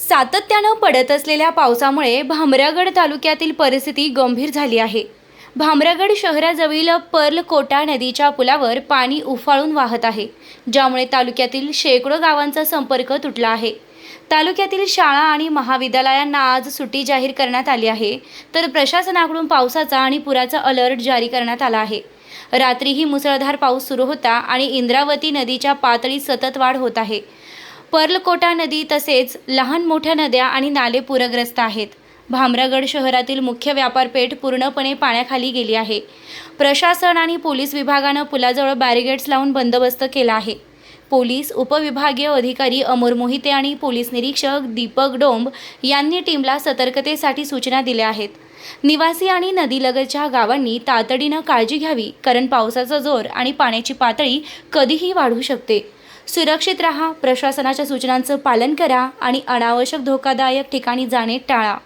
सातत्यानं पडत असलेल्या पावसामुळे भामरागड तालुक्यातील परिस्थिती गंभीर झाली आहे. भामरागड शहराजवळील पर्लकोटा नदीच्या पुलावर पाणी उफाळून वाहत आहे ज्यामुळे तालुक्यातील शेकडो गावांचा संपर्क तुटला आहे. तालुक्यातील शाळा आणि महाविद्यालयांना आज सुट्टी जाहीर करण्यात आली आहे तर प्रशासनाकडून पावसाचा आणि पुराचा अलर्ट जारी करण्यात आला आहे. रात्रीही मुसळधार पाऊस सुरू होता आणि इंद्रावती नदीच्या पातळीत सतत वाढ होत आहे. पर्लकोटा नदी तसेच लहान मोठ्या नद्या आणि नाले पूरग्रस्त आहेत. भामरागड शहरातील मुख्य व्यापारपेठ पूर्णपणे पाण्याखाली गेली आहे. प्रशासन आणि पोलीस विभागानं पुलाजवळ बॅरिगेड्स लावून बंदोबस्त केला आहे. पोलीस उपविभागीय अधिकारी अमर मोहिते आणि पोलीस निरीक्षक दीपक डोंब यांनी टीमला सतर्कतेसाठी सूचना दिल्या आहेत. निवासी आणि नदीलगतच्या गावांनी तातडीनं काळजी घ्यावी कारण पावसाचा जोर आणि पाण्याची पातळी कधीही वाढू शकते. सुरक्षित राहा प्रशासनाच्या सूचनांचं पालन करा आणि अनावश्यक धोकादायक ठिकाणी जाणे टाळा.